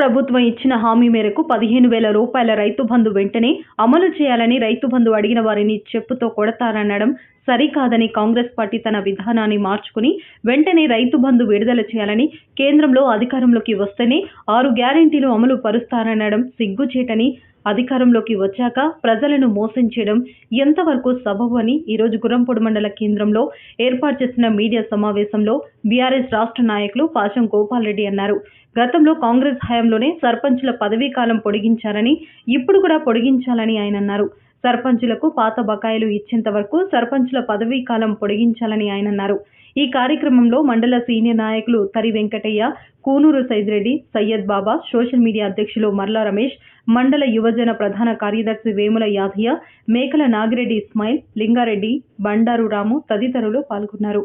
ప్రభుత్వం ఇచ్చిన హామీ మేరకు పదిహేను వేల రూపాయల రైతు బంధు వెంటనే అమలు చేయాలని రైతు బంధు అడిగిన వారిని చెప్పుతో కొడతారనడం సరికాదని కాంగ్రెస్ పార్టీ తన విధానాన్ని మార్చుకుని వెంటనే రైతు బంధు విడుదల చేయాలని కేంద్రంలో అధికారంలోకి వస్తేనే ఆరు గ్యారెంటీలు అమలు పరుస్తారనడం సిగ్గుచేటని అధికారంలోకి వచ్చాక ప్రజలను మోసం చేయడం ఎంతవరకు సబబు అని ఈరోజు గుర్రంపొడి మండల కేంద్రంలో ఏర్పాటు చేసిన మీడియా సమావేశంలో బీఆర్ఎస్ రాష్ట్ర నాయకులు పాశం గోపాల్ రెడ్డి అన్నారు. గతంలో కాంగ్రెస్ హయాంలోనే సర్పంచుల పదవీ కాలం పొడిగించారని ఇప్పుడు కూడా పొడిగించాలని ఆయన అన్నారు. సర్పంచులకు పాత బకాయిలు ఇచ్చేంత వరకు సర్పంచుల పదవీ కాలం పొడిగించాలని ఆయన అన్నారు. ఈ కార్యక్రమంలో మండల సీనియర్ నాయకులు తరి వెంకటయ్య కూనూరు సైదిరెడ్డి సయ్యద్ బాబా సోషల్ మీడియా అధ్యక్షులు మర్లా రమేష్ మండల యువజన ప్రధాన కార్యదర్శి వేముల యాదయ్య మేకల నాగిరెడ్డి ఇస్మాయిల్ లింగారెడ్డి బండారు రాము తదితరులు పాల్గొన్నారు.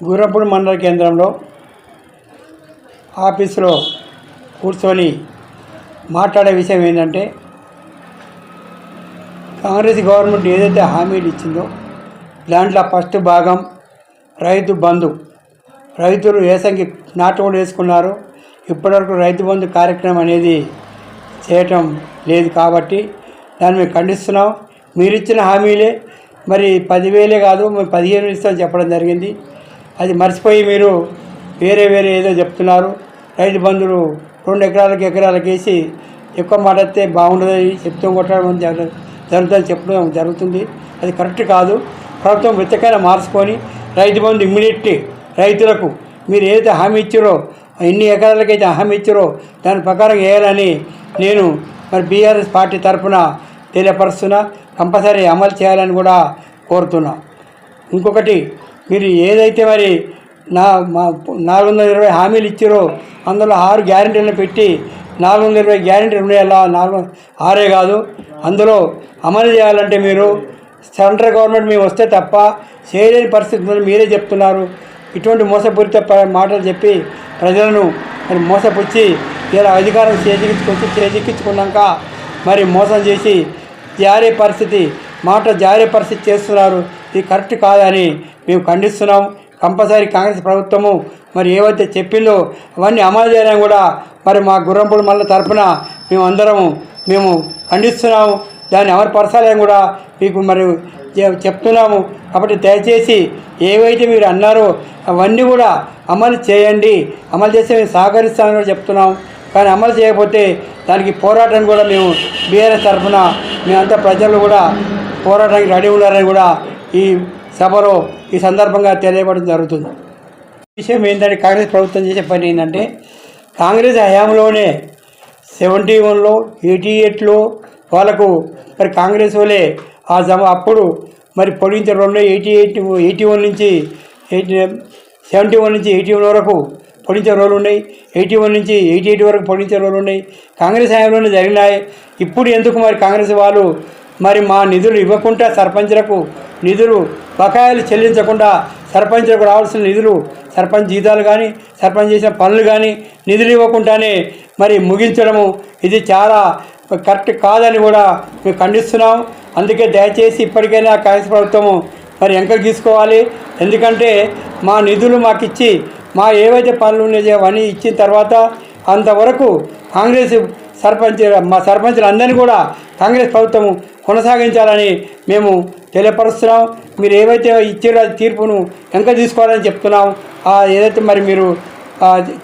గుర్రపూడి మండల కేంద్రంలో ఆఫీసులో కూర్చొని మాట్లాడే విషయం ఏంటంటే కాంగ్రెస్ గవర్నమెంట్ ఏదైతే హామీలు ఇచ్చిందో దాంట్లో ఫస్ట్ భాగం రైతు బంధు. రైతులు ఏసంగి నాటుకోడి వేసుకున్నారు ఇప్పటివరకు రైతు బంధు కార్యక్రమం అనేది చేయటం లేదు కాబట్టి దాన్ని మేము ఖండిస్తున్నాం. మీరు ఇచ్చిన హామీలే మరి పదివేలే కాదు మేము పదిహేను ఇస్తామని చెప్పడం జరిగింది. అది మర్చిపోయి మీరు వేరే వేరే ఏదో చెప్తున్నారు. రైతు బంధువులు రెండు ఎకరాలకి ఎకరాలకు వేసి ఎక్కువ మాట్లాడితే బాగుండదని చెప్తూ కొట్టడం జరుగుతుంది. చెప్పడం జరుగుతుంది. అది కరెక్ట్ కాదు. ప్రభుత్వం ప్రత్యేకంగా మార్చుకొని రైతు బంధు ఇమ్మీడియట్లీ రైతులకు మీరు ఏదైతే హామీ ఇచ్చారో ఎన్ని ఎకరాలకైతే హామీ ఇచ్చారో దాని ప్రకారం వేయాలని నేను మరి బీఆర్ఎస్ పార్టీ తరఫున తెలియపరుస్తున్నా. కంపల్సరీ అమలు చేయాలని కూడా కోరుతున్నా. ఇంకొకటి మీరు ఏదైతే మరి నా మా నాలుగు వందల ఇరవై హామీలు ఇచ్చారో అందులో ఆరు గ్యారెంటీలను పెట్టి నాలుగు వందల ఇరవై గ్యారెంటీలు ఉండేలా నాలుగు ఆరే కాదు. అందులో అమలు చేయాలంటే మీరు సెంట్రల్ గవర్నమెంట్ మేము వస్తే తప్ప చేయలేని పరిస్థితి మీరే చెప్తున్నారు. ఇటువంటి మోసపూరిత మాటలు చెప్పి ప్రజలను మరి మోసపుచ్చి ఇలా అధికారం చేజిక్కించుకొచ్చి చేజిక్కించుకున్నాక మరి మోసం చేసి జారే పరిస్థితి మాట జారే పరిస్థితి చేస్తున్నారు. ఇది కరెక్ట్ కాదని మేము ఖండిస్తున్నాం. కంపల్సరీ కాంగ్రెస్ ప్రభుత్వము మరి ఏవైతే చెప్పిందో అవన్నీ అమలు చేయాలని కూడా మరి మా గుర్రంపూడి మళ్ళీ తరఫున మేము అందరము మేము ఖండిస్తున్నాము. దాన్ని అమలుపరచాలని కూడా మీకు మరి చెప్తున్నాము. కాబట్టి దయచేసి ఏవైతే మీరు అన్నారో అవన్నీ కూడా అమలు చేయండి. అమలు చేస్తే మేము సహకరిస్తామని కూడా చెప్తున్నాం కానీ అమలు చేయకపోతే దానికి పోరాటం కూడా మేము బీఆర్ఎస్ తరఫున మేమంతా ప్రజలు కూడా పోరాటానికి రెడీ ఉన్నారని కూడా ఈ సభలో ఈ సందర్భంగా తెలియబడడం జరుగుతుంది. విషయం ఏంటంటే కాంగ్రెస్ ప్రభుత్వం చేసే పని ఏంటంటే కాంగ్రెస్ హయాంలోనే సెవెంటీ వన్లో ఎయిటీ ఎయిట్లో వాళ్ళకు మరి కాంగ్రెస్ వాళ్ళే ఆ జమ అప్పుడు మరి పొడిగించిన రెండు ఎయిటీ ఎయిట్ ఎయిటీ వన్ నుంచి ఎయిటీ సెవెంటీ వన్ నుంచి ఎయిటీ వన్ వరకు పొడించే రోజులు ఉన్నాయి. ఎయిటీ వన్ నుంచి ఎయిటీ ఎయిట్ వరకు పొడించే రోజులు ఉన్నాయి. కాంగ్రెస్ హయాంలోనే జరిగినాయి. ఇప్పుడు ఎందుకు మరి కాంగ్రెస్ వాళ్ళు మరి మా నిధులు ఇవ్వకుండా సర్పంచ్లకు నిధులు బకాయిలు చెల్లించకుండా సర్పంచ్లకు రావాల్సిన నిధులు సర్పంచ్ జీతాలు కానీ సర్పంచ్ చేసిన పనులు కానీ నిధులు ఇవ్వకుండానే మరి ముగించడము. ఇది చాలా కరెక్ట్ కాదని కూడా మేము ఖండిస్తున్నాం. అందుకే దయచేసి ఇప్పటికైనా కాంగ్రెస్ ప్రభుత్వము మరి ఎంక తీసుకోవాలి. ఎందుకంటే మా నిధులు మాకు ఇచ్చి మా ఏవైతే పనులు ఉన్నాయో అవన్నీ ఇచ్చిన తర్వాత అంతవరకు కాంగ్రెస్ సర్పంచ్ మా సర్పంచులందరినీ కూడా కాంగ్రెస్ ప్రభుత్వం కొనసాగించాలని మేము తెలియపరుస్తున్నాం. మీరు ఏవైతే ఇచ్చారో అది తీర్పును వెనక తీసుకోవాలని చెప్తున్నాం ఏదైతే మరి మీరు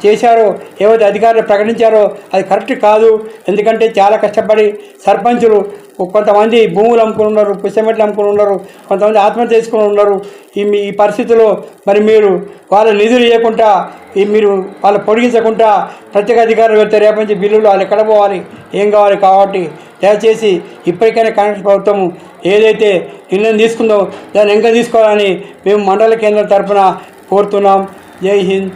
చేశారో ఏవైతే అధికారులు ప్రకటించారో అది కరెక్ట్ కాదు. ఎందుకంటే చాలా కష్టపడి సర్పంచులు కొంతమంది భూములు అమ్ముకుని ఉన్నారు పుస్తమెట్లు అమ్ముకుని ఉన్నారు కొంతమంది ఆత్మహత్య చేసుకుని ఉన్నారు. ఈ మీ ఈ పరిస్థితుల్లో మరి మీరు వాళ్ళ నిధులు ఇవ్వకుండా ఈ మీరు వాళ్ళు పొడిగించకుండా ప్రత్యేక అధికారులు వెళ్తే రేపటి నుంచి బిల్లులు వాళ్ళు ఎక్కడ పోవాలి ఏం కావాలి కాబట్టి దయచేసి ఇప్పటికైనా కాంగ్రెస్ ప్రభుత్వం ఏదైతే నిర్ణయం తీసుకుందో దాన్ని ఇంకా తీసుకోవాలని మేము మండల కేంద్రం తరఫున కోరుతున్నాం. జై హింద్.